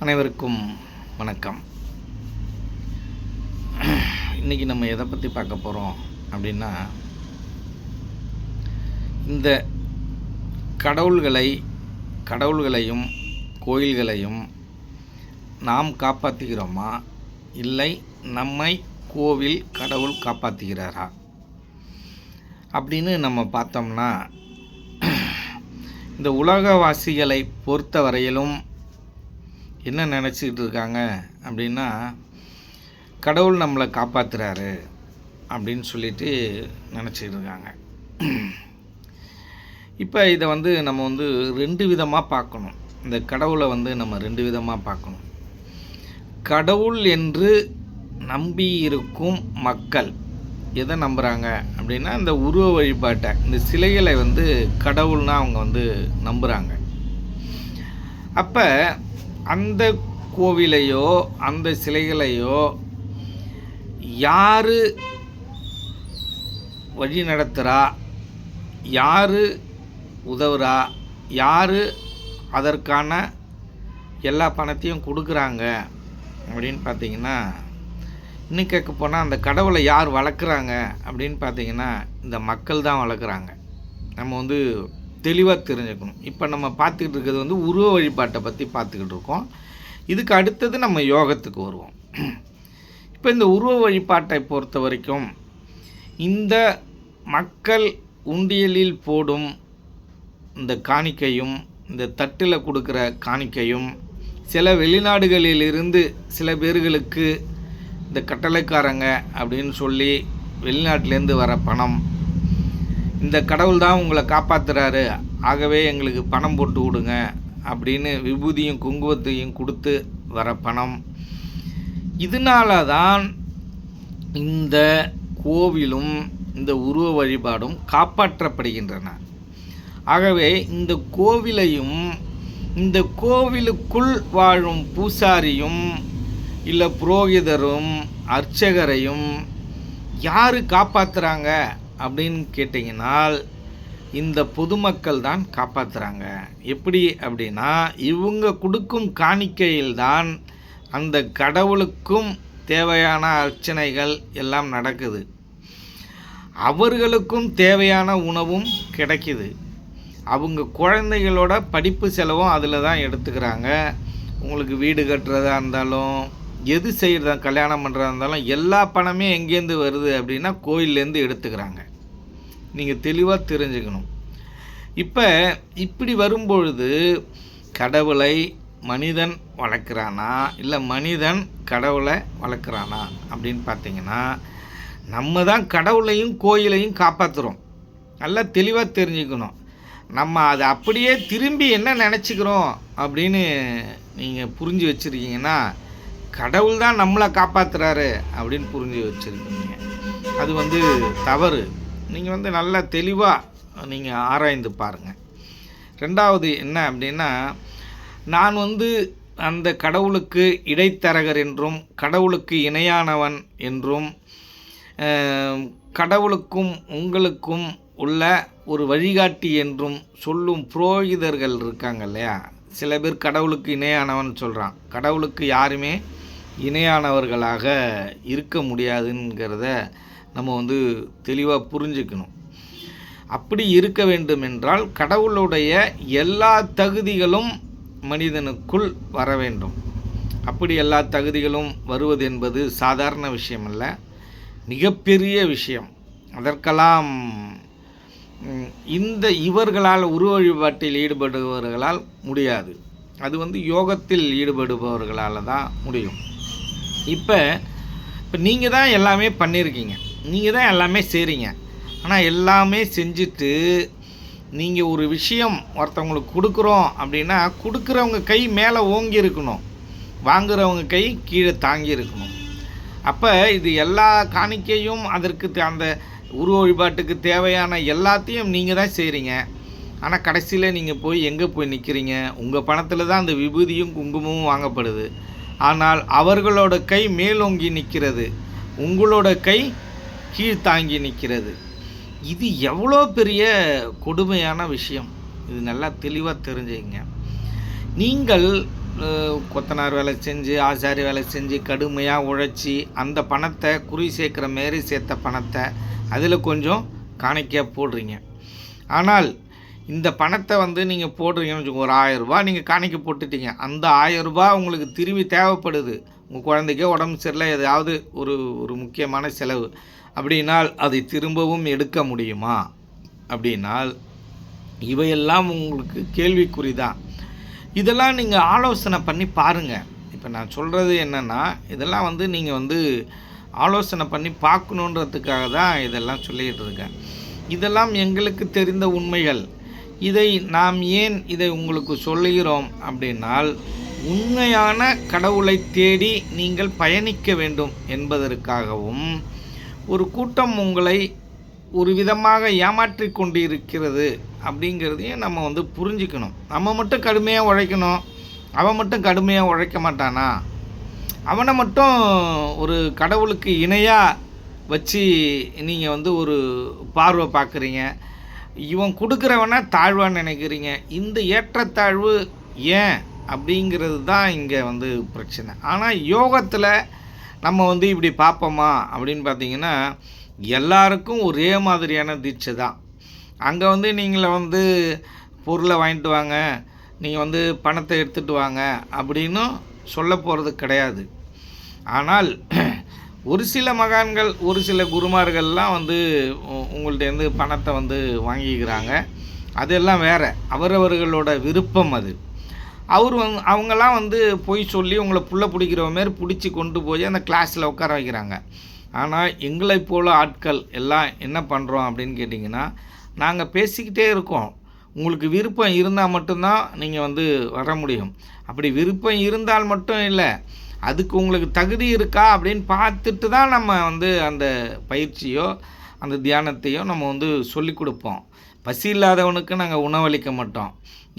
அனைவருக்கும் வணக்கம். இன்றைக்கி நம்ம எதை பற்றி பார்க்க போகிறோம் அப்படின்னா இந்த கடவுள்களை கடவுள்களையும் கோயில்களையும் நாம் காப்பாற்றுகிறோமா இல்லை நம்மை கோவில் கடவுள் காப்பாற்றுகிறாரா அப்படின்னு நம்ம பார்த்தோம்னா இந்த உலகவாசிகளை பொறுத்த வரையிலும் என்ன நினச்சிக்கிட்டு இருக்காங்க அப்படின்னா கடவுள் நம்மளை காப்பாற்றுறாரு அப்படின்னு சொல்லிட்டு நினச்சிக்கிட்டு இருக்காங்க. இப்போ இதை வந்து நம்ம வந்து ரெண்டு விதமாக பார்க்கணும். இந்த கடவுளை வந்து நம்ம ரெண்டு விதமாக பார்க்கணும். கடவுள் என்று நம்பி இருக்கும் மக்கள் எதை நம்புகிறாங்க அப்படின்னா இந்த உருவ வழிபாட்டை இந்த சிலைகளை வந்து கடவுள்னா அவங்க வந்து நம்புகிறாங்க அப்போ அந்த கோவிலையோ அந்த சிலைகளையோ யார் வழி நடத்துகிறா யார் உதவுறா? யார் அதற்கான எல்லா பணத்தையும் கொடுக்குறாங்க? அப்படின்னு பார்த்தீங்கன்னா இன்னும் கேட்க போனால் அந்த கடவுளை யார் வளர்க்குறாங்க? அப்படின்னு பார்த்தீங்கன்னா இந்த மக்கள் தான் வளர்க்குறாங்க. நம்ம வந்து தெளிவாக தெரிஞ்சுக்கணும். இப்போ நம்ம பார்த்துக்கிட்டு இருக்கிறது வந்து உருவ வழிபாட்டை பற்றி பார்த்துக்கிட்டு இருக்கோம். இதுக்கு அடுத்தது நம்ம யோகத்துக்கு வருவோம். இப்போ இந்த உருவ வழிபாட்டை பொறுத்த வரைக்கும் இந்த மக்கள் உண்டியலில் போடும் இந்த காணிக்கையும் இந்த தட்டில் கொடுக்குற காணிக்கையும் சில வெளிநாடுகளிலிருந்து சில பேர்களுக்கு இந்த கட்டளைக்காரங்க அப்படின்னு சொல்லி வெளிநாட்டிலேருந்து வர பணம் இந்த கடவுள் தான் உங்களை காப்பாற்றுறாரு ஆகவே எங்களுக்கு பணம் போட்டு விடுங்க அப்படின்னு விபூதியும் குங்குமத்தையும் கொடுத்து வர பணம். இதனால தான் இந்த கோவிலும் இந்த உருவ வழிபாடும் காப்பாற்றப்படுகின்றன. ஆகவே இந்த கோவிலையும் இந்த கோவிலுக்குள் வாழும் பூசாரியும் இல்லை புரோகிதரும் அர்ச்சகரையும் யார் காப்பாற்றுறாங்க அப்படின்னு கேட்டிங்கனால் இந்த பொதுமக்கள் தான் காப்பாற்றுறாங்க எப்படி அப்படின்னா இவங்க கொடுக்கும் காணிக்கையில்தான் அந்த கடவுளுக்கும் தேவையான அர்ச்சனைகள் எல்லாம் நடக்குது. அவர்களுக்கும் தேவையான உணவும் கிடைக்கிது. அவங்க குழந்தைகளோட படிப்பு செலவும் அதில் தான் எடுத்துக்கிறாங்க. உங்களுக்கு வீடு கட்டுறதா இருந்தாலும் எது செய்கிறதா கல்யாணம் பண்ணுறதா இருந்தாலும் எல்லா பணமே எங்கேருந்து வருது அப்படின்னா கோயிலேருந்து எடுத்துக்கிறாங்க. நீங்கள் தெளிவாக தெரிஞ்சுக்கணும். இப்போ இப்படி வரும்பொழுது கடவுளை மனிதன் வளர்க்குறானா? இல்லை மனிதன் கடவுளை வளர்க்குறானா? அப்படின்னு பார்த்தீங்கன்னா நம்ம தான் கடவுளையும் கோயிலையும் காப்பாற்றுறோம் நல்லா தெளிவாக தெரிஞ்சுக்கணும். நம்ம அதை அப்படியே திரும்பி என்ன நினச்சிக்கிறோம் அப்படின்னு நீங்கள் புரிஞ்சு வச்சுருக்கீங்கன்னா கடவுள் தான் நம்மளை காப்பாற்றுறாரு அப்படின்னு புரிஞ்சு வச்சுருக்கீங்க. அது வந்து தவறு. நீங்கள் வந்து நல்லா தெளிவாக நீங்கள் ஆராய்ந்து பாருங்கள் ரெண்டாவது என்ன அப்படின்னா நான் வந்து அந்த கடவுளுக்கு இடைத்தரகர் என்றும் கடவுளுக்கு இணையானவன் என்றும் கடவுளுக்கும் உங்களுக்கும் உள்ள ஒரு வழிகாட்டி என்றும் சொல்லும் புரோகிதர்கள் இருக்காங்க இல்லையா? சில பேர் கடவுளுக்கு இணையானவன் சொல்கிறான் கடவுளுக்கு யாருமே இணையானவர்களாக இருக்க முடியாதுங்கிறத நம்ம வந்து தெளிவாக புரிஞ்சுக்கணும். அப்படி இருக்க வேண்டும் என்றால் கடவுளுடைய எல்லா தகுதிகளும் மனிதனுக்குள் வர வேண்டும். அப்படி எல்லா தகுதிகளும் வருவது என்பது சாதாரண விஷயம் அல்ல மிகப்பெரிய விஷயம். அதற்கெல்லாம் இந்த இவர்களால் உருவ வழிபாட்டில் ஈடுபடுபவர்களால் முடியாது. அது வந்து யோகத்தில் ஈடுபடுபவர்களால் தான் முடியும். இப்போ இப்போ நீங்கள் தான் எல்லாமே பண்ணியிருக்கீங்க நீங்கள் தான் எல்லாமே செய்கிறீங்க ஆனால் எல்லாமே செஞ்சுட்டு நீங்கள் ஒரு விஷயம் ஒருத்தவங்களுக்கு கொடுக்குறோம் அப்படின்னா கொடுக்குறவங்க கை மேலே ஓங்கி இருக்கணும். வாங்குறவங்க கை கீழே தாங்கி இருக்கணும். அப்போ இது எல்லா காணிக்கையும் அதற்கு தே- அந்த உருவ வழிபாட்டுக்கு தேவையான எல்லாத்தையும் நீங்கள் தான் செய்கிறீங்க ஆனால் கடைசியில் நீங்கள் போய் எங்கே போய் நிற்கிறீங்க உங்கள் பணத்தில் தான் அந்த விபூதியும் குங்குமமும் வாங்கப்படுது. ஆனால் அவர்களோட கை மேலோங்கி நிற்கிறது. உங்களோட கை கீழ்த்தாங்கி நிற்கிறது. இது எவ்வளோ பெரிய கொடுமையான விஷயம். இது நல்லா தெளிவாக தெரிஞ்சுங்க. நீங்கள் கொத்தனார் வேலை செஞ்சு ஆசாரி வேலை செஞ்சு கடுமையாக உழைச்சி அந்த பணத்தை குறி சேர்க்குற மாரி சேர்த்த பணத்தை அதில் கொஞ்சம் காணிக்க போடுறீங்க. ஆனால் இந்த பணத்தை வந்து நீங்கள் போடுறீங்கன்னு வச்சுக்கோங்க ஒரு ஆயிரம் நீங்கள் காணிக்க போட்டுட்டீங்க. அந்த ஆயிரம் உங்களுக்கு திரும்பி தேவைப்படுது. உங்கள் குழந்தைக்கே உடம்பு சரியில்லை எதாவது ஒரு ஒரு முக்கியமான செலவு. அப்படின்னால் அதை திரும்பவும் எடுக்க முடியுமா? அப்படின்னால் இவையெல்லாம் உங்களுக்கு கேள்விக்குறி தான். இதெல்லாம் நீங்கள் ஆலோசனை பண்ணி பாருங்கள் இப்போ நான் சொல்கிறது என்னென்னா இதெல்லாம் வந்து நீங்கள் வந்து ஆலோசனை பண்ணி பார்க்கணுன்றதுக்காக தான் இதெல்லாம் சொல்லிகிட்டு இருக்கேன். இதெல்லாம் எங்களுக்கு தெரிந்த உண்மைகள். இதை நாம் ஏன் இதை உங்களுக்கு சொல்லுகிறோம் அப்படின்னால் உண்மையான கடவுளை தேடி நீங்கள் பயணிக்க வேண்டும் என்பதற்காகவும் ஒரு கூட்டம் உங்களை ஒரு விதமாக ஏமாற்றி கொண்டு இருக்கிறது அப்படிங்கிறதையும் நம்ம வந்து புரிஞ்சுக்கணும். நம்ம மட்டும் கடுமையாக உழைக்கணும். அவன் மட்டும் கடுமையாக உழைக்க மாட்டானா? அவனை மட்டும் ஒரு கடவுளுக்கு இணையாக வச்சு நீங்கள் வந்து ஒரு பார்வை பார்க்குறீங்க. இவன் கொடுக்குறவனா தாழ்வான்னு நினைக்கிறீங்க. இந்த ஏற்றத்தாழ்வு ஏன் அப்படிங்கிறது தான் இங்கே வந்து பிரச்சனை. ஆனால் யோகத்தில் நம்ம வந்து இப்படி பார்ப்போமா அப்படின்னு பார்த்தீங்கன்னா எல்லாருக்கும் ஒரே மாதிரியான தீட்சை தான். அங்கே வந்து நீங்களை வந்து பொருளை வாங்கிட்டு வாங்க நீங்கள் வந்து பணத்தை எடுத்துகிட்டு வாங்க அப்படின்னும் சொல்ல போகிறது கிடையாது. ஆனால் ஒரு சில மகான்கள் ஒரு சில குருமார்கள்லாம் வந்து உ- பணத்தை வந்து வாங்கிக்கிறாங்க. அதெல்லாம் வேறு. அவரவர்களோட விருப்பம் அது. அவர் வந் அவங்கெல்லாம் வந்து போய் சொல்லி உங்களை புள்ள பிடிக்கிற மாரி பிடிச்சி கொண்டு போய் அந்த கிளாஸில் உட்கார வைக்கிறாங்க. ஆனால் எங்களை போல் ஆட்கள் எல்லாம் என்ன பண்ணுறோம் அப்படின்னு கேட்டிங்கன்னா நாங்கள் பேசிக்கிட்டே இருக்கோம். உங்களுக்கு விருப்பம் இருந்தால் மட்டும்தான் நீங்கள் வந்து வர முடியும். அப்படி விருப்பம் இருந்தால் மட்டும் இல்லை அதுக்கு உங்களுக்கு தகுதி இருக்கா அப்படின்னு பார்த்துட்டு தான் நம்ம வந்து அந்த பயிற்சியோ அந்த தியானத்தையோ நம்ம வந்து சொல்லி கொடுப்போம். பசி இல்லாதவனுக்கு நாங்கள் உணவளிக்க மாட்டோம்.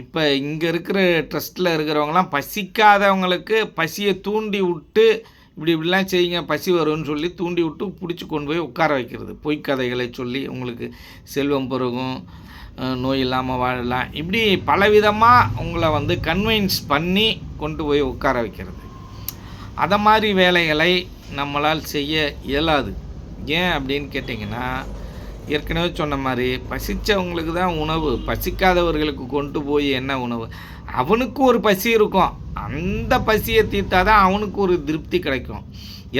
இப்போ இங்கே இருக்கிற ட்ரஸ்ட்டில் இருக்கிறவங்களாம் பசிக்காதவங்களுக்கு பசியை தூண்டி விட்டு இப்படி இப்படிலாம் செய்யுங்க பசி வரும்னு சொல்லி தூண்டி விட்டு பிடிச்சி கொண்டு போய் உட்கார வைக்கிறது. பொய்க்கதைகளை சொல்லி உங்களுக்கு செல்வம் பெருகும் நோய் இல்லாமல் வாழலாம். இப்படி பலவிதமாக உங்களை வந்து கன்வின்ஸ் பண்ணி கொண்டு போய் உட்கார வைக்கிறது. அதை மாதிரி வேலைகளை நம்மளால் செய்ய இயலாது. ஏன் அப்படின்னு கேட்டிங்கன்னா ஏற்கனவே சொன்ன மாதிரி பசித்தவங்களுக்கு தான் உணவு பசிக்காதவர்களுக்கு கொண்டு போய் என்ன உணவு? அவனுக்கு ஒரு பசி இருக்கும். அந்த பசியை தீர்த்தா தான் அவனுக்கு ஒரு திருப்தி கிடைக்கும்.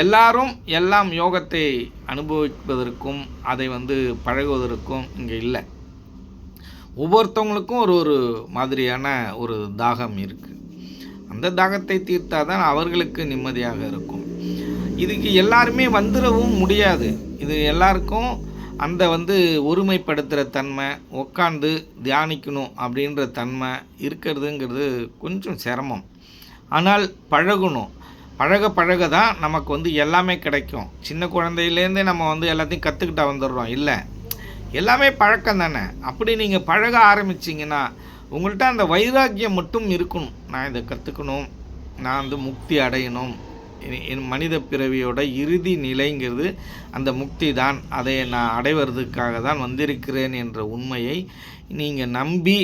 எல்லாரும் எல்லாம் யோகத்தை அனுபவிப்பதற்கும் அதை வந்து பழகுவதற்கும் இங்கே இல்லை. ஒவ்வொருத்தவங்களுக்கும் ஒரு ஒரு மாதிரியான ஒரு தாகம் இருக்குது அந்த தாகத்தை தீர்த்தாதான் அவர்களுக்கு நிம்மதியாக இருக்கும். இதுக்கு எல்லாருமே வந்துடவும் முடியாது. இது எல்லாருக்கும் அந்த வந்து ஒருமைப்படுத்துகிற தன்மை உட்காந்து தியானிக்கணும் அப்படின்ற தன்மை இருக்கிறதுங்கிறது கொஞ்சம் சிரமம். ஆனால் பழகணும். பழக பழக தான் நமக்கு வந்து எல்லாமே கிடைக்கும். சின்ன குழந்தையிலேருந்தே நம்ம வந்து எல்லாத்தையும் கற்றுக்கிட்டா வந்துடுறோம். இல்லை. எல்லாமே பழக்கம் தானே அப்படி நீங்கள் பழக ஆரம்பிச்சிங்கன்னா உங்கள்கிட்ட அந்த வைராக்கியம் மட்டும் இருக்கணும். நான் இதை கற்றுக்கணும் நான் வந்து முக்தி அடையணும். என் மனித பிறவியோட இறுதி நிலைங்கிறது அந்த முக்தி தான். அதை நான் அடைவதற்காக தான் வந்திருக்கிறேன் என்ற உண்மையை நீங்கள் நம்பி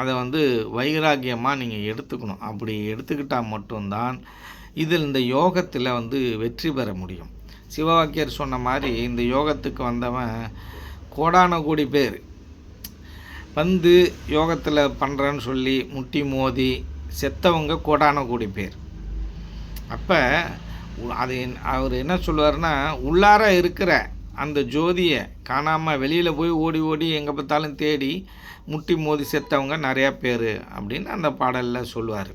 அதை வந்து வைராக்கியமாக நீங்கள் எடுத்துக்கணும். அப்படி எடுத்துக்கிட்டால் மட்டும்தான் இதில் இந்த யோகத்தில் வந்து வெற்றி பெற முடியும். சிவவாக்கியர் சொன்ன மாதிரி இந்த யோகத்துக்கு வந்தவன் கோடான கோடி பேர். வந்து யோகத்தில் பண்ணுறேன்னு சொல்லி முட்டி மோதி செத்தவங்க கோடான கோடி பேர். அப்போ அது அவர் என்ன சொல்லுவார்னா உள்ளார இருக்கிற அந்த ஜோதியை காணாமல் வெளியில் போய் ஓடி ஓடி எங்கே பார்த்தாலும் தேடி முட்டி மோதி செத்தவங்க நிறையா பேர் அப்படின்னு அந்த பாடலில் சொல்லுவார்.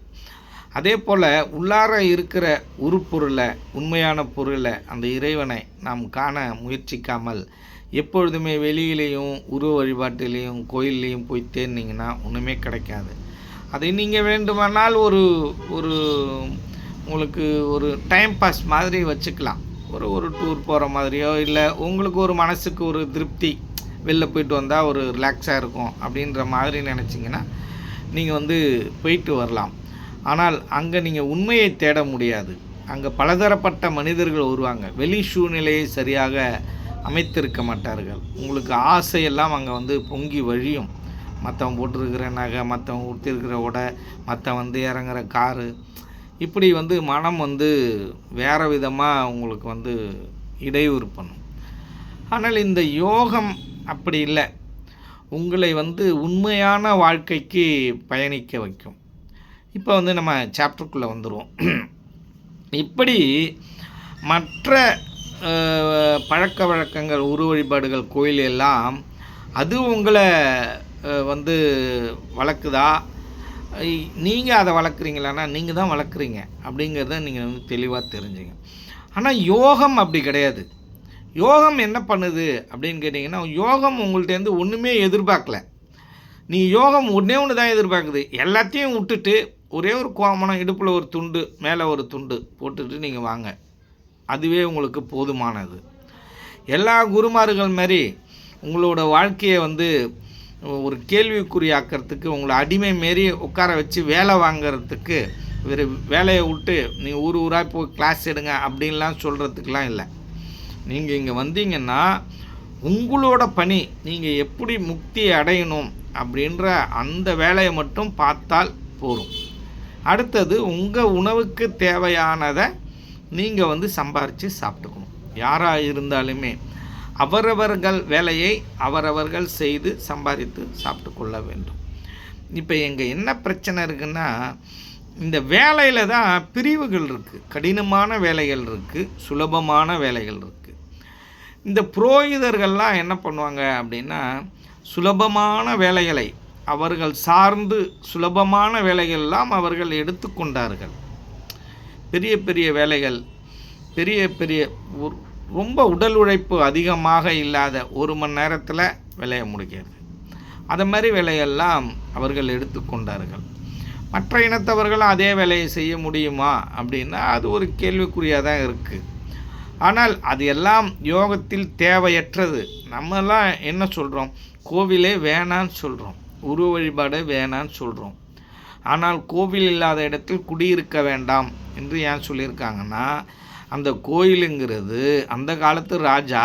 அதே போல் உள்ளார இருக்கிற உருப்பொருளை உண்மையான பொருளை அந்த இறைவனை நாம் காண முயற்சிக்காமல் எப்பொழுதுமே வெளியிலையும் உருவ வழிபாட்டிலையும் கோயில்லையும் போய் தேர்னிங்கன்னா ஒன்றுமே கிடைக்காது. அதை நீங்கள் வேண்டுமானால் ஒரு ஒரு உங்களுக்கு ஒரு டைம் பாஸ் மாதிரி வச்சுக்கலாம். ஒரு ஒரு டூர் போகிற மாதிரியோ இல்லை உங்களுக்கு ஒரு மனசுக்கு ஒரு திருப்தி வெளில போயிட்டு வந்தால் ஒரு ரிலாக்ஸாக இருக்கும் அப்படின்ற மாதிரி நினச்சிங்கன்னா நீங்கள் வந்து போயிட்டு வரலாம். ஆனால் அங்கே நீங்கள் உண்மையை தேட முடியாது. அங்கே பலதரப்பட்ட மனிதர்கள் வருவாங்க. வெளி சூழ்நிலையை சரியாக அமைத்திருக்க மாட்டார்கள். உங்களுக்கு ஆசையெல்லாம் அங்கே வந்து பொங்கி வழியும். மற்றவன் போட்டிருக்கிற நகை மற்றவன் உடுத்திருக்கிற உடை மற்றவன் வந்து இறங்குற காரு. இப்படி வந்து மனம் வந்து வேறு விதமாக உங்களுக்கு வந்து இடையூறு பண்ணும். ஆனால் இந்த யோகம் அப்படி இல்லை. உங்களை வந்து உண்மையான வாழ்க்கைக்கு பயணிக்க வைக்கும். இப்போ வந்து நம்ம சாப்டருக்குள்ளே வந்துடுவோம் இப்படி மற்ற பழக்க வழக்கங்கள் உரு வழிபாடுகள் கோயில் எல்லாம் அது உங்களை வந்து வளர்க்குதா? நீங்கள் அதை வளர்க்குறீங்களான்னா நீங்கள் தான் வளர்க்குறீங்க. அப்படிங்கிறத நீங்கள் வந்து தெளிவாக தெரிஞ்சுங்க. ஆனால் யோகம் அப்படி கிடையாது. யோகம் என்ன பண்ணுது அப்படின்னு கேட்டிங்கன்னா யோகம் உங்கள்கிட்டேருந்து ஒன்றுமே எதிர்பார்க்கல. நீ யோகம் ஒன்றே ஒன்று தான் எதிர்பார்க்குது. எல்லாத்தையும் விட்டுட்டு ஒரே ஒரு கோமணம் இடுப்பில் ஒரு துண்டு மேலே ஒரு துண்டு போட்டுட்டு நீங்கள் வாங்க. அதுவே உங்களுக்கு போதுமானது. எல்லா குருமார்கள் மாதிரி உங்களோட வாழ்க்கையை வந்து ஒரு கேள்விக்குறியாக்கிறதுக்கு உங்களை அடிமை மாரி உட்கார வச்சு வேலை வாங்கிறதுக்கு வேறு வேலையை விட்டு நீங்கள் ஊர் ஊராக போய் கிளாஸ் எடுங்க அப்படின்லாம் சொல்கிறதுக்கெலாம் இல்லை. நீங்கள் இங்கே வந்தீங்கன்னா உங்களோட பணி நீங்கள் எப்படி முக்தி அடையணும் அப்படின்ற அந்த வேலையை மட்டும் பார்த்தால் போதும். அடுத்தது உங்கள் உணவுக்கு தேவையானதை நீங்கள் வந்து சம்பாரித்து சாப்பிட்டுக்கணும். யாராக இருந்தாலுமே அவரவர்கள் வேலையை அவரவர்கள் செய்து சம்பாதித்து சாப்பிட்டு கொள்ள வேண்டும். இப்போ எங்கள் என்ன பிரச்சனை இருக்குன்னா இந்த வேலையில் தான் பிரிவுகள் இருக்குது கடினமான வேலைகள் இருக்குது சுலபமான வேலைகள் இருக்குது இந்த புரோகிதர்கள்லாம் என்ன பண்ணுவாங்க அப்படின்னா சுலபமான வேலைகளை அவர்கள் சார்ந்து சுலபமான வேலைகள்லாம் அவர்கள் எடுத்துக்கொண்டார்கள். பெரிய பெரிய வேலைகள் பெரிய பெரிய ரொம்ப உடல் உழைப்பு அதிகமாக இல்லாத ஒரு மணி நேரத்தில் வேலையை முடிக்கிறது. அது மாதிரி வேலையெல்லாம் அவர்கள் எடுத்துக்கொண்டார்கள் மற்ற இனத்தவர்களும் அதே வேலையை செய்ய முடியுமா அப்படின்னா அது ஒரு கேள்விக்குறியாக தான் இருக்குது ஆனால் அது எல்லாம் யோகத்தில் தேவையற்றது. நம்மலாம் என்ன சொல்கிறோம் கோவிலே வேணான்னு சொல்கிறோம் உருவ வழிபாடு வேணான்னு சொல்கிறோம் ஆனால் கோவில் இல்லாத இடத்தில் குடியிருக்க வேண்டாம் என்று ஏன் சொல்லியிருக்காங்கன்னா அந்த கோயிலுங்கிறது அந்த காலத்து ராஜா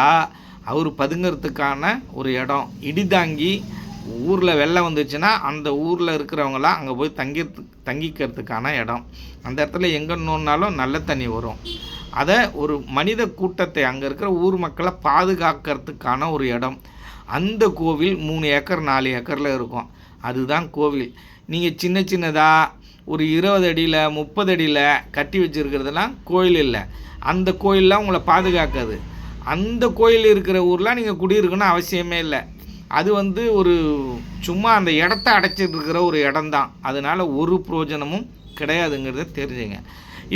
அவர் பதுங்கிறதுக்கான ஒரு இடம். இடிதாங்கி ஊரில் வெள்ளம் வந்துச்சுன்னா அந்த ஊரில் இருக்கிறவங்களாம் அங்கே போய் தங்கி தங்கிக்கிறதுக்கான இடம். அந்த இடத்துல எங்கே நோன்னாலும் நல்ல தண்ணி வரும். அதை ஒரு மனித கூட்டத்தை அங்கே இருக்கிற ஊர் மக்களை பாதுகாக்கிறதுக்கான ஒரு இடம். அந்த கோவில் மூணு ஏக்கர் நாலு ஏக்கரில் இருக்கும். அதுதான் கோவில். நீங்கள் சின்ன சின்னதாக ஒரு இருபது அடியில் முப்பது அடியில் கட்டி வச்சுருக்கிறதுலாம் கோயில் இல்லை. அந்த கோயிலெலாம் உங்களை பாதுகாக்காது. அந்த கோயில் இருக்கிற ஊர்லாம் நீங்கள் குடியிருக்கணும் அவசியமே இல்லை. அது வந்து ஒரு சும்மா அந்த இடத்த அடைச்சிட்டு இருக்கிற ஒரு இடம்தான். அதனால் ஒரு பிரயோஜனமும் கிடையாதுங்கிறத தெரிஞ்சுங்க.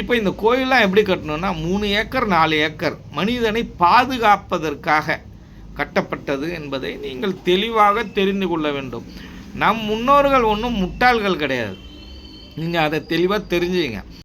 இப்போ இந்த கோயிலெலாம் எப்படி கட்டணும்னா மூணு ஏக்கர் நாலு ஏக்கர் மனிதனை பாதுகாப்பதற்காக கட்டப்பட்டது என்பதை நீங்கள் தெளிவாக தெரிந்து கொள்ள வேண்டும். நம் முன்னோர்கள் ஒன்றும் முட்டாள்கள் கிடையாது. நீங்கள் அதை தெளிவாக தெரிஞ்சுங்க